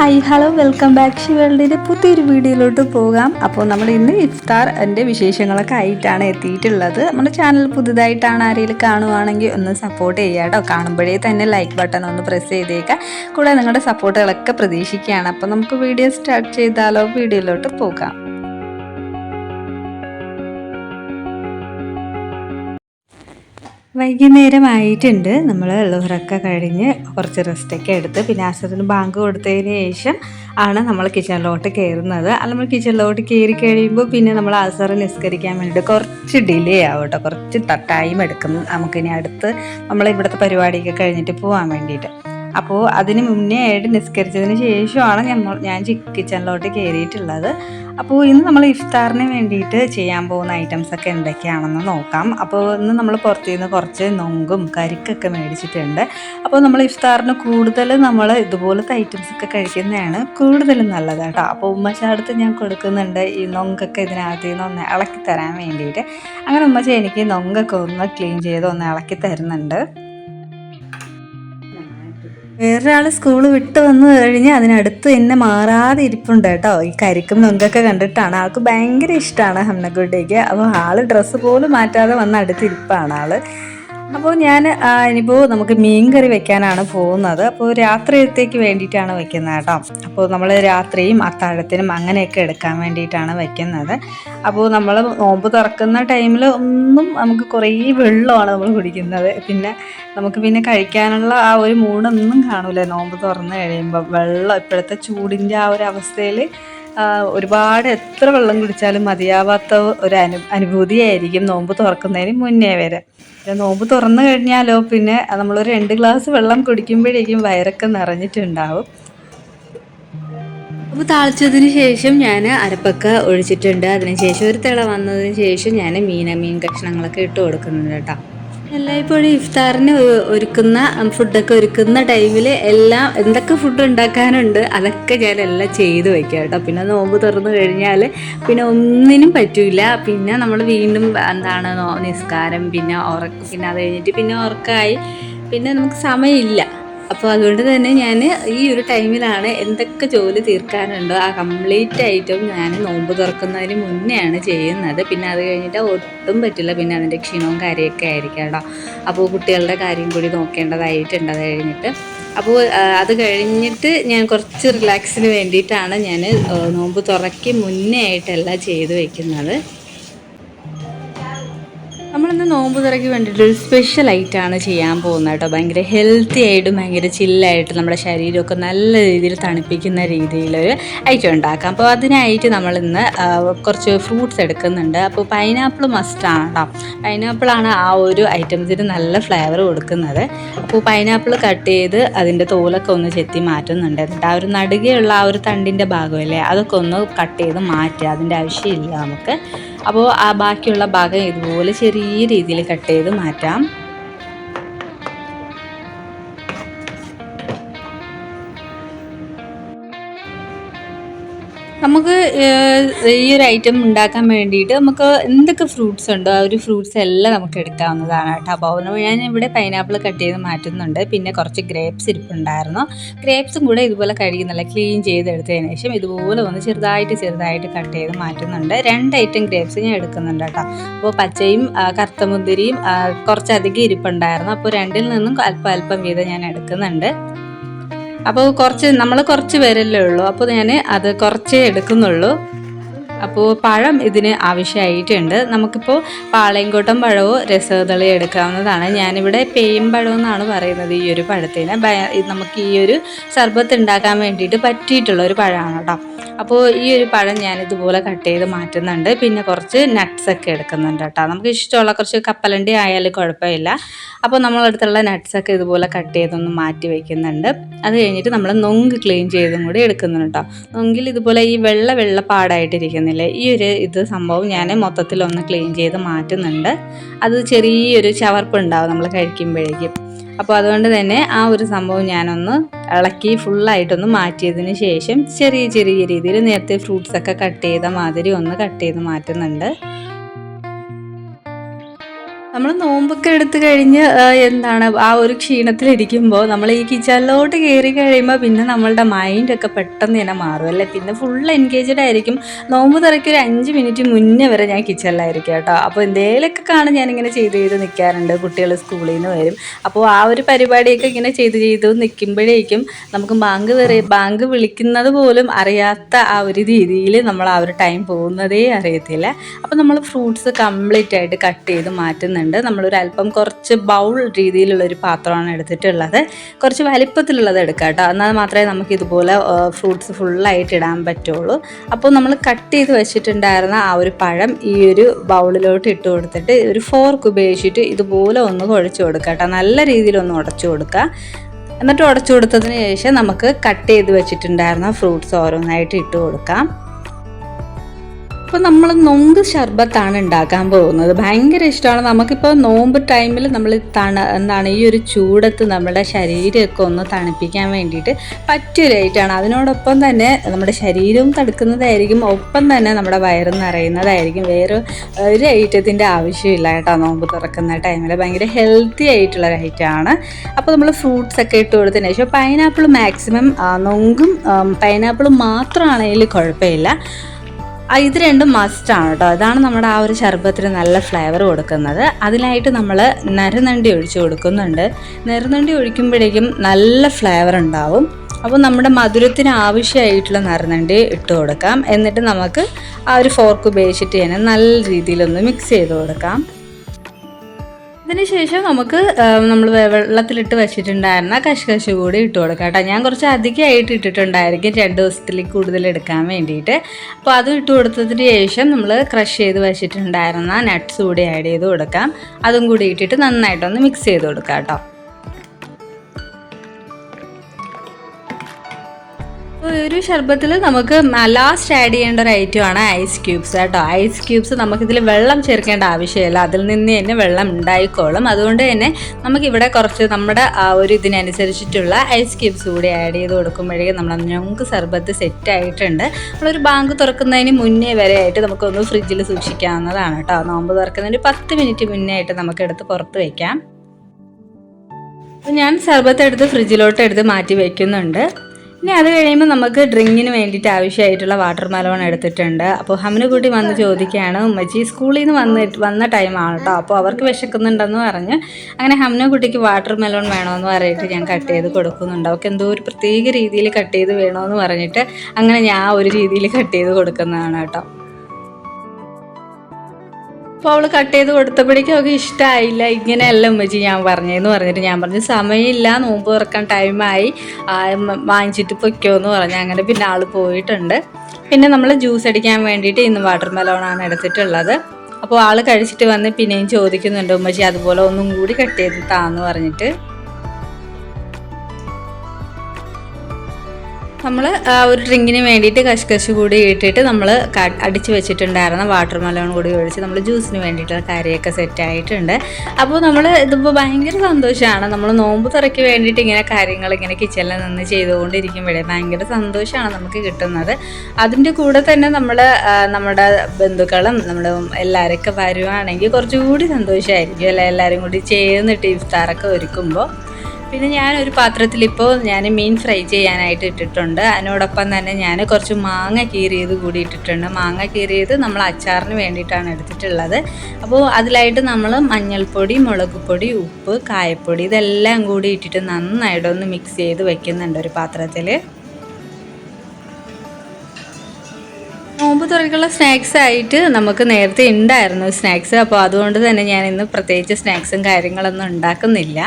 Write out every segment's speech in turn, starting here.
Hi hello welcome back she വേൾഡിന്റെ പുതിയൊരു വീഡിയോയിലോട്ട് പോകാം. അപ്പോൾ നമ്മൾ ഇന്ന് ഇഫ്താർ എന്റെ വിശേഷങ്ങളൊക്കെ ആയിട്ടാണ് എത്തിയിട്ടുള്ളത്. നമ്മുടെ ചാനൽ പുതുതായിട്ടാണ് ആരെങ്കിലും കാണുവാണെങ്കിൽ ഒന്ന് സപ്പോർട്ട് ചെയ്യുക കേട്ടോ. കാണുമ്പോഴേ തന്നെ ലൈക്ക് ബട്ടൺ ഒന്ന് പ്രസ് ചെയ്തേക്കാം. കൂടെ നിങ്ങളുടെ സപ്പോർട്ടുകളൊക്കെ പ്രതീക്ഷിക്കുകയാണ്. അപ്പോൾ നമുക്ക് വീഡിയോ സ്റ്റാർട്ട് ചെയ്താലോ വീഡിയോയിലോട്ട് പോകാം. വൈകുന്നേരമായിട്ടുണ്ട്. നമ്മൾ ലോഹറൊക്കെ കഴിഞ്ഞ് കുറച്ച് റെസ്റ്റൊക്കെ എടുത്ത് പിന്നെ അസറിന് ബാങ്ക് കൊടുത്തതിന് ശേഷം ആണ് നമ്മൾ കിച്ചണിലോട്ട് കയറുന്നത്. അല്ല നമ്മൾ കിച്ചണിലോട്ട് കയറി കഴിയുമ്പോൾ പിന്നെ നമ്മൾ അസറ് നിസ്കരിക്കാൻ വേണ്ടിയിട്ട് കുറച്ച് ഡിലേ ആവും കേട്ടോ കുറച്ച് ടൈം എടുക്കും നമുക്കിനി അടുത്ത് നമ്മൾ ഇവിടുത്തെ പരിപാടിയൊക്കെ കഴിഞ്ഞിട്ട് പോകാൻ വേണ്ടിയിട്ട്. അപ്പോൾ അതിന് മുന്നേ ആയിട്ട് നിസ്കരിച്ചതിന് ശേഷമാണ് ഞങ്ങൾ ഞാൻ കിച്ചണിലോട്ട് കയറിയിട്ടുള്ളത് അപ്പോൾ ഇന്ന് നമ്മൾ ഇഫ്താറിന് വേണ്ടിയിട്ട് ചെയ്യാൻ പോകുന്ന ഐറ്റംസ് ഒക്കെ എന്തൊക്കെയാണെന്ന് നോക്കാം. അപ്പോൾ ഇന്ന് നമ്മൾ പുറത്തു നിന്ന് കുറച്ച് നൊങ്കും കരിക്കൊക്കെ മേടിച്ചിട്ടുണ്ട്. അപ്പോൾ നമ്മൾ ഇഫ്താറിന് കൂടുതൽ നമ്മൾ ഇതുപോലത്തെ ഐറ്റംസ് ഒക്കെ കഴിക്കുന്നതാണ് കൂടുതലും നല്ലത് കേട്ടോ. അപ്പോൾ ഉമ്മച്ചാടുത്ത് ഞാൻ കൊടുക്കുന്നുണ്ട് ഈ നൊങ്കൊക്കെ ഇതിനകത്ത് നിന്ന് ഒന്ന് ഇളക്കി തരാൻ വേണ്ടിയിട്ട്. അങ്ങനെ ഉമ്മച്ച എനിക്ക് നൊങ്കൊക്കെ ഒന്ന് ക്ലീൻ ചെയ്ത് ഒന്ന് ഇളക്കി തരുന്നുണ്ട്. വേറൊരാൾ സ്കൂൾ വിട്ട് വന്നു കഴിഞ്ഞാൽ അതിനടുത്ത് എന്നെ മാറാതെ ഇരിപ്പുണ്ട് കേട്ടോ. ഈ കരിക്കും നൊങ്കൊക്കെ കണ്ടിട്ടാണ്. ആൾക്ക് ഭയങ്കര ഇഷ്ടമാണ് ഹംനഗുഡേക്ക്. അപ്പോൾ ആൾ ഡ്രസ്സ് പോലും മാറ്റാതെ വന്ന് അടുത്തിരിപ്പാണ് ആൾ. അപ്പോൾ ഞാൻ ഇനിയിപ്പോൾ നമുക്ക് മീൻ കറി വെക്കാനാണ് പോകുന്നത്. അപ്പോൾ രാത്രിയത്തേക്ക് വേണ്ടിയിട്ടാണ് വെക്കുന്നത് കേട്ടോ. അപ്പോൾ നമ്മൾ രാത്രിയും അത്താഴത്തിനും അങ്ങനെയൊക്കെ എടുക്കാൻ വേണ്ടിയിട്ടാണ് വെക്കുന്നത്. അപ്പോൾ നമ്മൾ നോമ്പ് തുറക്കുന്ന ടൈമിൽ ഒന്നും നമുക്ക് കുറേ വെള്ളമാണ് നമ്മൾ കുടിക്കുന്നത്. പിന്നെ നമുക്ക് പിന്നെ കഴിക്കാനുള്ള ആ ഒരു മൂടൊന്നും കാണൂല നോമ്പ് തുറന്ന് കഴിയുമ്പോൾ വെള്ളം ഇപ്പോഴത്തെ ചൂടിന്റെ ആ ഒരു അവസ്ഥയിൽ ഒരുപാട് എത്ര വെള്ളം കുടിച്ചാലും മതിയാവാത്ത ഒരു അനു അനുഭൂതിയായിരിക്കും നോമ്പ് തുറക്കുന്നതിന് മുന്നേ വരെ. നോമ്പ് തുറന്നു കഴിഞ്ഞാലോ പിന്നെ നമ്മളൊരു രണ്ട് ഗ്ലാസ് വെള്ളം കുടിക്കുമ്പോഴേക്കും വയറൊക്കെ നിറഞ്ഞിട്ടുണ്ടാവും. അപ്പോൾ താളിച്ചതിന് ശേഷം ഞാൻ അരപ്പൊക്കെ ഒഴിച്ചിട്ടുണ്ട്. അതിന് ശേഷം ഒരു തിള വന്നതിന് ശേഷം ഞാൻ മീന മീൻ കഷ്ണങ്ങളൊക്കെ ഇട്ട് കൊടുക്കുന്നുണ്ട് കേട്ടോ. എല്ലായ്പ്പോഴും ഇഫ്താറിന് ഒരുക്കുന്ന ഫുഡൊക്കെ ഒരുക്കുന്ന ടൈമിൽ എല്ലാം എന്തൊക്കെ ഫുഡ് ഉണ്ടാക്കാനുണ്ട് അതൊക്കെ ഞാൻ എല്ലാം ചെയ്ത് വെക്കാം കേട്ടോ. പിന്നെ നോമ്പ് തുറന്നു കഴിഞ്ഞാൽ പിന്നെ ഒന്നിനും പറ്റില്ല പിന്നെ നമ്മൾ വീണ്ടും എന്താണ് നിസ്കാരം പിന്നെ ഉറക്കം പിന്നെ അത് കഴിഞ്ഞിട്ട് പിന്നെ ഉറക്കമായി പിന്നെ നമുക്ക് സമയമില്ല. അപ്പോൾ അതുകൊണ്ട് തന്നെ ഞാൻ ഈ ഒരു ടൈമിലാണ് എന്തൊക്കെ ജോലി തീർക്കാനുണ്ടോ ആ കംപ്ലീറ്റ് ആയിട്ടും ഞാൻ നോമ്പ് തുറക്കുന്നതിന് മുന്നെയാണ് ചെയ്യുന്നത്. പിന്നെ അത് കഴിഞ്ഞിട്ട് ഒട്ടും പറ്റില്ല. പിന്നെ അതിന്റെ ക്ഷീണവും കാര്യമൊക്കെ ആയിരിക്കും കേട്ടോ. അപ്പോൾ കുട്ടികളുടെ കാര്യം കൂടി നോക്കേണ്ടതായിട്ടുണ്ട് അത് കഴിഞ്ഞിട്ട്. അപ്പോൾ അത് കഴിഞ്ഞിട്ട് ഞാൻ കുറച്ച് റിലാക്സിന് വേണ്ടിയിട്ടാണ് ഞാൻ നോമ്പ് തുറക്കി മുന്നേ ആയിട്ടല്ല ചെയ്ത് വെക്കുന്നത്. നമ്മളിന്ന് നോമ്പ് തുറയ്ക്ക് വേണ്ടിയിട്ട് ഒരു സ്പെഷ്യൽ ഐറ്റമാണ് ചെയ്യാൻ പോകുന്നത് കേട്ടോ. ഭയങ്കര ഹെൽത്തി ആയിട്ടും ഭയങ്കര ചില്ലായിട്ടും നമ്മുടെ ശരീരമൊക്കെ നല്ല രീതിയിൽ തണുപ്പിക്കുന്ന രീതിയിലൊരു ഐറ്റം ഉണ്ടാക്കാം. അപ്പോൾ അതിനായിട്ട് നമ്മളിന്ന് കുറച്ച് ഫ്രൂട്ട്സ് എടുക്കുന്നുണ്ട്. അപ്പോൾ പൈനാപ്പിൾ മസ്റ്റാണ് കേട്ടോ പൈനാപ്പിളാണ് ആ ഒരു ഐറ്റംസിന് നല്ല ഫ്ലേവർ കൊടുക്കുന്നത്. അപ്പോൾ പൈനാപ്പിൾ കട്ട് ചെയ്ത് അതിന്റെ തോലൊക്കെ ഒന്ന് ചെത്തി മാറ്റുന്നുണ്ട്. എന്നിട്ട് ആ ഒരു നടുകയുള്ള ആ ഒരു തണ്ടിന്റെ ഭാഗമല്ലേ അതൊക്കെ ഒന്ന് കട്ട് ചെയ്ത് മാറ്റുക അതിന്റെ ആവശ്യമില്ല നമുക്ക്. അപ്പോൾ ആ ബാക്കിയുള്ള ഭാഗം ഇതുപോലെ ചെറിയ രീതിയിൽ കട്ട് ചെയ്ത് മാറ്റാം. നമുക്ക് ഈ ഒരു ഐറ്റം ഉണ്ടാക്കാൻ വേണ്ടിയിട്ട് നമുക്ക് എന്തൊക്കെ ഫ്രൂട്ട്സ് ഉണ്ടോ ആ ഒരു ഫ്രൂട്ട്സ് എല്ലാം നമുക്ക് എടുക്കാവുന്നതാണ് കേട്ടോ. അപ്പോൾ ഞാൻ ഇവിടെ പൈനാപ്പിൾ കട്ട് ചെയ്ത് മാറ്റുന്നുണ്ട്. പിന്നെ കുറച്ച് ഗ്രേപ്സ് ഇരിപ്പുണ്ടായിരുന്നു. ഗ്രേപ്സും കൂടെ ഇതുപോലെ കഴുകുന്നില്ല ക്ലീൻ ചെയ്തെടുത്തതിന് ശേഷം ഇതുപോലെ ഒന്ന് ചെറുതായിട്ട് ചെറുതായിട്ട് കട്ട് ചെയ്ത് മാറ്റുന്നുണ്ട്. രണ്ട് ഐറ്റം ഗ്രേപ്സ് ഞാൻ എടുക്കുന്നുണ്ട് കേട്ടോ. അപ്പോൾ പച്ചയും കറുത്ത മുന്തിരിയും കുറച്ചധികം ഇരിപ്പുണ്ടായിരുന്നു. അപ്പോൾ രണ്ടിൽ നിന്നും അല്പം അല്പം വീതം ഞാൻ എടുക്കുന്നുണ്ട്. അപ്പോൾ കുറച്ച് നമ്മൾ കുറച്ച് പേരല്ലേ ഉള്ളൂ. അപ്പോൾ ഞാൻ അത് കുറച്ചേ എടുക്കുന്നുള്ളൂ. അപ്പോൾ പഴം ഇതിന് ആവശ്യമായിട്ടുണ്ട്. നമുക്കിപ്പോൾ പാളയംകോട്ടൻ പഴവും രസകദളി എടുക്കാവുന്നതാണ്. ഞാനിവിടെ പേയും പഴം എന്നാണ് പറയുന്നത് ഈ ഒരു പഴത്തിന്. നമുക്ക് ഈ ഒരു സർബത്ത് ഉണ്ടാക്കാൻ വേണ്ടിയിട്ട് പറ്റിയിട്ടുള്ള ഒരു പഴമാണ് കേട്ടോ. അപ്പോൾ ഈ ഒരു പഴം ഞാൻ ഇതുപോലെ കട്ട് ചെയ്ത് മാറ്റുന്നുണ്ട്. പിന്നെ കുറച്ച് നട്ട്സ് ഒക്കെ എടുക്കുന്നുണ്ട് കേട്ടോ. നമുക്ക് ഇഷ്ടമുള്ള കുറച്ച് കപ്പലണ്ടി ആയാലും കുഴപ്പമില്ല. അപ്പോൾ നമ്മളടുത്തുള്ള നട്ട്സ് ഒക്കെ ഇതുപോലെ കട്ട് ചെയ്തൊന്ന് മാറ്റി വയ്ക്കുന്നുണ്ട് അത് കഴിഞ്ഞിട്ട് നമ്മൾ നൊങ്ക് ക്ലീൻ ചെയ്തും കൂടി എടുക്കുന്നുണ്ട് കേട്ടോ. നൊങ്കിൽ ഇതുപോലെ ഈ വെള്ള വെള്ള പാടായിട്ടിരിക്കുന്നില്ലേ ഈ ഒരു ഇത് സംഭവം ഞാൻ മൊത്തത്തിൽ ഒന്ന് ക്ലീൻ ചെയ്ത് മാറ്റുന്നുണ്ട്. അത് ചെറിയൊരു ചവർപ്പ് ഉണ്ടാവും നമ്മൾ കഴിക്കുമ്പോഴേക്കും. അപ്പോൾ അതുകൊണ്ട് തന്നെ ആ ഒരു സംഭവം ഞാനൊന്ന് ഇളക്കി ഫുള്ളായിട്ടൊന്ന് മാറ്റിയതിന് ശേഷം ചെറിയ ചെറിയ രീതിയിൽ നേരത്തെ ഫ്രൂട്ട്സ് ഒക്കെ കട്ട് ചെയ്ത മാതിരി ഒന്ന് കട്ട് ചെയ്ത് മാറ്റുന്നുണ്ട്. നമ്മൾ നോമ്പൊക്കെ എടുത്തു കഴിഞ്ഞ് എന്താണ് ആ ഒരു ക്ഷീണത്തിലിരിക്കുമ്പോൾ നമ്മൾ ഈ കിച്ചണിലോട്ട് കയറി കഴിയുമ്പോൾ പിന്നെ നമ്മളുടെ മൈൻഡൊക്കെ പെട്ടെന്ന് തന്നെ മാറും അല്ലേ? പിന്നെ ഫുൾ എൻഗേജഡ് ആയിരിക്കും. നോമ്പ് തുറക്കി ഒരു അഞ്ച് മിനിറ്റ് മുന്നേ വരെ ഞാൻ കിച്ചണിലായിരിക്കും കേട്ടോ. അപ്പോൾ എന്തെങ്കിലുമൊക്കെ കാണും ഞാനിങ്ങനെ ചെയ്ത് ചെയ്ത് നിൽക്കാറുണ്ട് കുട്ടികൾ സ്കൂളിൽ നിന്ന് വരും. അപ്പോൾ ആ ഒരു പരിപാടിയൊക്കെ ഇങ്ങനെ ചെയ്ത് ചെയ്ത് നിൽക്കുമ്പോഴേക്കും നമുക്ക് ബാങ്ക് വരെ ബാങ്ക് വിളിക്കുന്നത് പോലും അറിയാത്ത ആ ഒരു രീതിയിൽ നമ്മൾ ആ ഒരു ടൈം പോകുന്നതേ അറിയത്തില്ല. അപ്പോൾ നമ്മൾ ഫ്രൂട്ട്സ് കംപ്ലീറ്റ് ആയിട്ട് കട്ട് ചെയ്ത് മാറ്റുന്നുണ്ട് നമ്മളൊരു അല്പം കുറച്ച് ബൗൾ രീതിയിലുള്ളൊരു പാത്രമാണ് എടുത്തിട്ടുള്ളത്. കുറച്ച് വലിപ്പത്തിലുള്ളത് എടുക്കുക കേട്ടോ. എന്നാൽ മാത്രമേ നമുക്ക് ഇതുപോലെ ഫ്രൂട്ട്സ് ഫുള്ളായിട്ട് ഇടാൻ പറ്റുള്ളൂ. അപ്പോൾ നമ്മൾ കട്ട് ചെയ്ത് വെച്ചിട്ടുണ്ടായിരുന്ന ആ ഒരു പഴം ഈ ഒരു ബൗളിലോട്ട് ഇട്ട് കൊടുത്തിട്ട് ഒരു ഫോർക്ക് ഉപയോഗിച്ചിട്ട് ഇതുപോലെ ഒന്ന് കുഴച്ച് കൊടുക്കുക കേട്ടോ. നല്ല രീതിയിൽ ഒന്ന് ഉടച്ചു കൊടുക്കുക എന്നിട്ട് ഉടച്ചു കൊടുത്തതിന് ശേഷം നമുക്ക് കട്ട് ചെയ്ത് വെച്ചിട്ടുണ്ടായിരുന്ന ഫ്രൂട്ട്സ് ഓരോന്നായിട്ട് ഇട്ട് കൊടുക്കാം. അപ്പോൾ നമ്മൾ നൊങ്ക് ശർബത്താണ് ഉണ്ടാക്കാൻ പോകുന്നത്. ഭയങ്കര ഇഷ്ടമാണ് നമുക്കിപ്പോൾ നോമ്പ് ടൈമിൽ നമ്മൾ തണ എന്താണ് ഈ ഒരു ചൂടത്ത് നമ്മുടെ ശരീരമൊക്കെ ഒന്ന് തണുപ്പിക്കാൻ വേണ്ടിയിട്ട് പറ്റൊരു ഐറ്റമാണ്. അതിനോടൊപ്പം തന്നെ നമ്മുടെ ശരീരവും തടുക്കുന്നതായിരിക്കും. ഒപ്പം തന്നെ നമ്മുടെ വയറും നിറയുന്നതായിരിക്കും. വേറെ ഒരു ഐറ്റത്തിന്റെ ആവശ്യമില്ല കേട്ടോ. നോമ്പ് തുറക്കുന്ന ടൈമിൽ ഭയങ്കര ഹെൽത്തി ആയിട്ടുള്ള ഒരു ഐറ്റമാണ്. അപ്പോൾ നമ്മൾ ഫ്രൂട്ട്സ് ഒക്കെ ഇട്ട് കൊടുത്തതിന് ശേഷം പൈനാപ്പിൾ മാക്സിമം നൊങ്കും പൈനാപ്പിൾ മാത്രമാണെങ്കിൽ കുഴപ്പമില്ല. ഇത് രണ്ടും ആണ് കേട്ടോ. ഇതാണ് നമ്മുടെ ആ ഒരു ശർബത്തിന് നല്ല ഫ്ലേവർ കൊടുക്കുന്നത്. അതിനായിട്ട് നമ്മൾ നരനണ്ടി ഒഴിച്ചു കൊടുക്കുന്നുണ്ട്. നരനണ്ടി ഒഴിക്കുമ്പോഴേക്കും നല്ല ഫ്ലേവർ ഉണ്ടാവും. അപ്പോൾ നമ്മുടെ മധുരത്തിന് ആവശ്യമായിട്ടുള്ള നരനണ്ടി ഇട്ട് കൊടുക്കാം. എന്നിട്ട് നമുക്ക് ആ ഒരു ഫോർക്ക് ഉപയോഗിച്ചിട്ട് തന്നെ നല്ല രീതിയിലൊന്ന് മിക്സ് ചെയ്ത് കൊടുക്കാം. അതിനുശേഷം നമുക്ക് നമ്മൾ വെള്ളത്തിലിട്ട് വെച്ചിട്ടുണ്ടായിരുന്ന കശുകശു കൂടി ഇട്ട് കൊടുക്കാം കേട്ടോ. ഞാൻ കുറച്ച് അധികമായിട്ട് ഇട്ടിട്ടുണ്ടായിരിക്കും രണ്ട് ദിവസത്തിലേക്ക് കൂടുതൽ എടുക്കാൻ വേണ്ടിയിട്ട്. അപ്പോൾ അതും ഇട്ട് കൊടുത്തതിന് ശേഷം നമ്മൾ ക്രഷ് ചെയ്ത് വെച്ചിട്ടുണ്ടായിരുന്ന നട്ട്സ് കൂടി ആഡ് ചെയ്ത് കൊടുക്കാം. അതും കൂടി ഇട്ടിട്ട് നന്നായിട്ടൊന്ന് മിക്സ് ചെയ്ത് കൊടുക്കാം കേട്ടോ. ഒരു ഷർബത്തിൽ നമുക്ക് ലാസ്റ്റ് ആഡ് ചെയ്യേണ്ട ഒരു ഐറ്റം ആണ് ഐസ് ക്യൂബ്സ് കേട്ടോ. ഐസ് ക്യൂബ്സ് നമുക്കിതിൽ വെള്ളം ചേർക്കേണ്ട ആവശ്യമില്ല. അതിൽ നിന്ന് തന്നെ വെള്ളം ഉണ്ടായിക്കോളും. അതുകൊണ്ട് തന്നെ നമുക്കിവിടെ കുറച്ച് നമ്മുടെ ആ ഒരു ഇതിനനുസരിച്ചിട്ടുള്ള ഐസ് ക്യൂബ്സ് കൂടി ആഡ് ചെയ്ത് കൊടുക്കുമ്പോഴേക്കും നമ്മൾ ഞങ്ങൾക്ക് സർബത്ത് സെറ്റ് ആയിട്ടുണ്ട്. നമ്മളൊരു ബാങ്ക് തുറക്കുന്നതിന് മുന്നേ വരെ ആയിട്ട് നമുക്കൊന്ന് ഫ്രിഡ്ജിൽ സൂക്ഷിക്കാവുന്നതാണ് കേട്ടോ. നോമ്പ് തുറക്കുന്നതിന് പത്ത് മിനിറ്റ് മുന്നേ ആയിട്ട് നമുക്കെടുത്ത് പുറത്ത് വയ്ക്കാം ഞാൻ സർബത്ത് എടുത്ത് ഫ്രിഡ്ജിലോട്ട് എടുത്ത് മാറ്റി വയ്ക്കുന്നുണ്ട് ഇനി അത് കഴിയുമ്പോൾ നമുക്ക് ഡ്രിങ്കിന് വേണ്ടിയിട്ട് ആവശ്യമായിട്ടുള്ള വാട്ടർ മെലോൺ എടുത്തിട്ടുണ്ട്. അപ്പോൾ ഹമിന് കൂട്ടി വന്ന് ചോദിക്കുകയാണ് ഉമ്മച്ചി സ്കൂളിൽ നിന്ന് വന്ന് വന്ന ടൈമാണ് കേട്ടോ അപ്പോൾ അവർക്ക് വിശക്കുന്നുണ്ടെന്ന് പറഞ്ഞ് അങ്ങനെ ഹമിന കുട്ടിക്ക് വാട്ടർ മെലോൺ വേണമെന്ന് പറഞ്ഞിട്ട് ഞാൻ കട്ട് ചെയ്ത് കൊടുക്കുന്നുണ്ട്. അവർക്ക് എന്തോ ഒരു പ്രത്യേക രീതിയിൽ കട്ട് ചെയ്ത് വേണമെന്ന് പറഞ്ഞിട്ട് അങ്ങനെ ഞാൻ ഒരു രീതിയിൽ കട്ട് ചെയ്ത് കൊടുക്കുന്നതാണ് കേട്ടോ അപ്പോൾ അവൾ കട്ട് ചെയ്ത് കൊടുത്തപ്പോഴേക്കും അവൾക്ക് ഇഷ്ടമായില്ല ഇങ്ങനെയല്ല ഉമ്മച്ചി ഞാൻ പറഞ്ഞതെന്ന് പറഞ്ഞിട്ട് ഞാൻ പറഞ്ഞു സമയമില്ല നോമ്പ് തുറക്കാൻ ടൈമായി വാങ്ങിച്ചിട്ട് പൊയ്ക്കോ എന്ന് പറഞ്ഞു. അങ്ങനെ പിന്നെ ആൾ പോയിട്ടുണ്ട്. പിന്നെ നമ്മൾ ജ്യൂസ് അടിക്കാൻ വേണ്ടിയിട്ട് ഇന്ന് വാട്ടർ മെലോണാണ് എടുത്തിട്ടുള്ളത്. അപ്പോൾ ആൾ കഴിച്ചിട്ട് വന്ന് പിന്നെയും ചോദിക്കുന്നുണ്ട് ഉമ്മച്ചി അതുപോലെ ഒന്നും കൂടി കട്ട് ചെയ്ത് താന്ന് പറഞ്ഞിട്ട്. നമ്മൾ ഒരു ഡ്രിങ്കിന് വേണ്ടിയിട്ട് കശുകശ് കൂടി ഇട്ടിട്ട് നമ്മൾ അടിച്ച് വെച്ചിട്ടുണ്ടായിരുന്ന വാട്ടർ മെലോൺ കൂടി ഒഴിച്ച് നമ്മൾ ജ്യൂസിന് വേണ്ടിയിട്ടുള്ള കാര്യമൊക്കെ സെറ്റ് ആയിട്ടുണ്ട്. അപ്പോൾ നമ്മൾ ഇതിപ്പോൾ ഭയങ്കര സന്തോഷമാണ് നമ്മൾ നോമ്പ് തുറയ്ക്ക് വേണ്ടിയിട്ട് ഇങ്ങനെ കാര്യങ്ങൾ ഇങ്ങനെ കിച്ചണിൽ നിന്ന് ചെയ്തുകൊണ്ടിരിക്കുമ്പോഴേ ഭയങ്കര സന്തോഷമാണ് നമുക്ക് കിട്ടുന്നത്. അതിന്റെ കൂടെ തന്നെ നമ്മൾ നമ്മുടെ ബന്ധുക്കളും നമ്മുടെ എല്ലാവരൊക്കെ വരുവാണെങ്കിൽ കുറച്ചുകൂടി സന്തോഷമായിരിക്കും അല്ലെ? എല്ലാവരും കൂടി ചേർന്നിട്ട് ഇഫ്താറൊക്കെ ഒരുക്കുമ്പോൾ പിന്നെ ഞാനൊരു പാത്രത്തിൽ ഇപ്പോൾ ഞാൻ മീൻ ഫ്രൈ ചെയ്യാനായിട്ട് ഇട്ടിട്ടുണ്ട്. അതിനോടൊപ്പം തന്നെ ഞാൻ കുറച്ച് മാങ്ങ കീറിയത് കൂടി ഇട്ടിട്ടുണ്ട്. മാങ്ങ കീറിയത് നമ്മൾ അച്ചാറിന് വേണ്ടിയിട്ടാണ് എടുത്തിട്ടുള്ളത്. അപ്പോൾ അതിലായിട്ട് നമ്മൾ മഞ്ഞൾപ്പൊടി മുളക് പൊടി ഉപ്പ് കായപ്പൊടി ഇതെല്ലാം കൂടി ഇട്ടിട്ട് നന്നായിട്ടൊന്ന് മിക്സ് ചെയ്ത് വെക്കുന്നുണ്ട് ഒരു പാത്രത്തിൽ നോമ്പ് തുറക്കുള്ള സ്നാക്സ് ആയിട്ട് നമുക്ക് നേരത്തെ ഉണ്ടായിരുന്നു സ്നാക്സ്. അപ്പോൾ അതുകൊണ്ട് തന്നെ ഞാൻ ഇന്ന് പ്രത്യേകിച്ച് സ്നാക്സും കാര്യങ്ങളൊന്നും ഉണ്ടാക്കുന്നില്ല.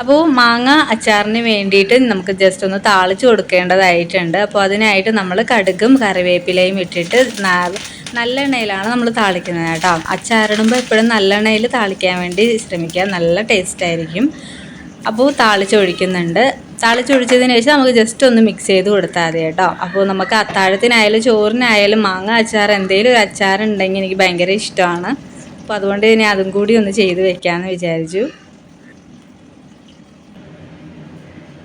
അപ്പോൾ മാങ്ങ അച്ചാറിന് വേണ്ടിയിട്ട് നമുക്ക് ജസ്റ്റ് ഒന്ന് താളിച്ച് കൊടുക്കേണ്ടതായിട്ടുണ്ട്. അപ്പോൾ അതിനായിട്ട് നമ്മൾ കടുകും കറിവേപ്പിലയും ഇട്ടിട്ട് നല്ല നല്ലെണ്ണയിലാണ് നമ്മൾ താളിക്കുന്നത് കേട്ടോ. അച്ചാറിടുമ്പോൾ എപ്പോഴും നല്ലെണ്ണയിൽ താളിക്കാൻ വേണ്ടി ശ്രമിക്കുക നല്ല ടേസ്റ്റ് ആയിരിക്കും. അപ്പോൾ താളിച്ചൊഴിക്കുന്നുണ്ട്. താളിച്ചൊഴിച്ചതിന് ശേഷം നമുക്ക് ജസ്റ്റ് ഒന്ന് മിക്സ് ചെയ്ത് കൊടുത്താൽ മതി കേട്ടോ. അപ്പോൾ നമുക്ക് അത്താഴത്തിനായാലും ചോറിനായാലും മാങ്ങ അച്ചാർ എന്തെങ്കിലും ഒരു അച്ചാർ ഉണ്ടെങ്കിൽ എനിക്ക് ഭയങ്കര ഇഷ്ടമാണ്. അപ്പോൾ അതുകൊണ്ട് ഞാൻ അതും കൂടി ഒന്ന് ചെയ്ത് വെക്കാമെന്ന് വിചാരിച്ചു.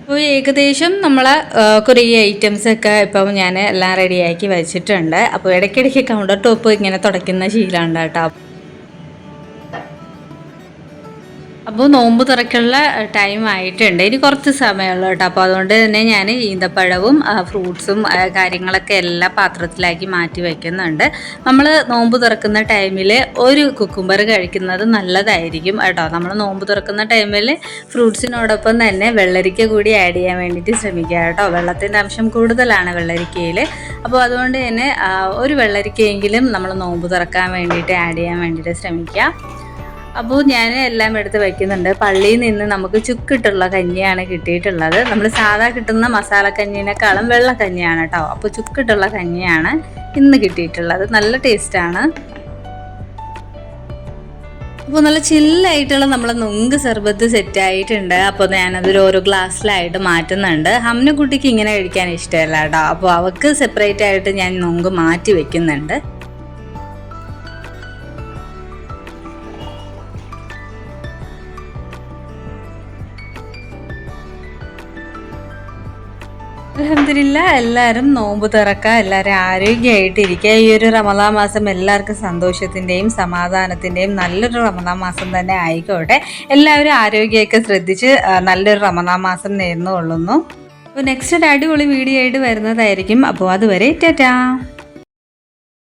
അപ്പോൾ ഏകദേശം നമ്മളെ കുറേ ഐറ്റംസ് ഒക്കെ ഇപ്പം ഞാൻ എല്ലാം റെഡിയാക്കി വെച്ചിട്ടുണ്ട്. അപ്പോൾ ഇടയ്ക്കിടയ്ക്ക് കൗണ്ടർ ടോപ്പ് ഇങ്ങനെ തുടയ്ക്കുന്ന ശീലമുണ്ട് കേട്ടോ അപ്പോൾ നോമ്പ് തുറക്കുള്ള ടൈം ആയിട്ടുണ്ട്. ഇനി കുറച്ച് സമയമുള്ളൂ കേട്ടോ. അപ്പോൾ അതുകൊണ്ട് തന്നെ ഞാൻ ഈന്തപ്പഴവും ഫ്രൂട്ട്സും കാര്യങ്ങളൊക്കെ എല്ലാ പാത്രത്തിലാക്കി മാറ്റി വയ്ക്കുന്നുണ്ട് നമ്മൾ നോമ്പ് തുറക്കുന്ന ടൈമിൽ ഒരു കുക്കുംബർ കഴിക്കുന്നത് നല്ലതായിരിക്കും കേട്ടോ. നമ്മൾ നോമ്പ് തുറക്കുന്ന ടൈമിൽ ഫ്രൂട്ട്സിനോടൊപ്പം തന്നെ വെള്ളരിക്ക കൂടി ആഡ് ചെയ്യാൻ വേണ്ടിയിട്ട് ശ്രമിക്കുക കേട്ടോ. വെള്ളത്തിന്റെ അംശം കൂടുതലാണ് വെള്ളരിക്കയിൽ അപ്പോൾ അതുകൊണ്ട് തന്നെ ഒരു വെള്ളരിക്കയെങ്കിലും നമ്മൾ നോമ്പ് തുറക്കാൻ വേണ്ടിയിട്ട് ആഡ് ചെയ്യാൻ വേണ്ടിയിട്ട് ശ്രമിക്കുക. അപ്പോൾ ഞാൻ എല്ലാം എടുത്ത് വയ്ക്കുന്നുണ്ട് പള്ളിയിൽ നിന്ന് നമുക്ക് ചുക്കിട്ടുള്ള കഞ്ഞിയാണ് കിട്ടിയിട്ടുള്ളത്. നമ്മൾ സാധാ കിട്ടുന്ന മസാല കഞ്ഞിനേക്കാളും വെള്ള കഞ്ഞിയാണ് കേട്ടോ. അപ്പോൾ ചുക്കിട്ടുള്ള കഞ്ഞിയാണ് ഇന്ന് കിട്ടിയിട്ടുള്ളത്. നല്ല ടേസ്റ്റാണ്. അപ്പോൾ നല്ല ചില്ലായിട്ടുള്ള നമ്മളെ നുങ്ക് സർബത്ത് സെറ്റായിട്ടുണ്ട്. അപ്പോൾ ഞാനതൊരു ഓരോ ഗ്ലാസ്സിലായിട്ട് മാറ്റുന്നുണ്ട്. ഹംന കുട്ടിക്ക് ഇങ്ങനെ കഴിക്കാൻ ഇഷ്ടമല്ല കേട്ടോ. അപ്പോൾ അവൾക്ക് സെപ്പറേറ്റ് ആയിട്ട് ഞാൻ നുങ്ക് മാറ്റി വെക്കുന്നുണ്ട്. അലഹമില്ല എല്ലാവരും നോമ്പ് തുറക്കുക എല്ലാവരും ആരോഗ്യമായിട്ടിരിക്കുക ഈ ഒരു റമദാ മാസം എല്ലാവർക്കും സന്തോഷത്തിന്റെയും സമാധാനത്തിന്റെയും നല്ലൊരു റമദാ മാസം തന്നെ ആയിക്കോട്ടെ. എല്ലാവരും ആരോഗ്യമൊക്കെ ശ്രദ്ധിച്ച് നല്ലൊരു റമദാ മാസം നേർന്നു കൊള്ളുന്നു അപ്പോൾ നെക്സ്റ്റ് ഒരു അടിപൊളി വീഡിയോ ആയിട്ട് വരുന്നതായിരിക്കും. അപ്പോൾ അതുവരെ ടാറ്റാ.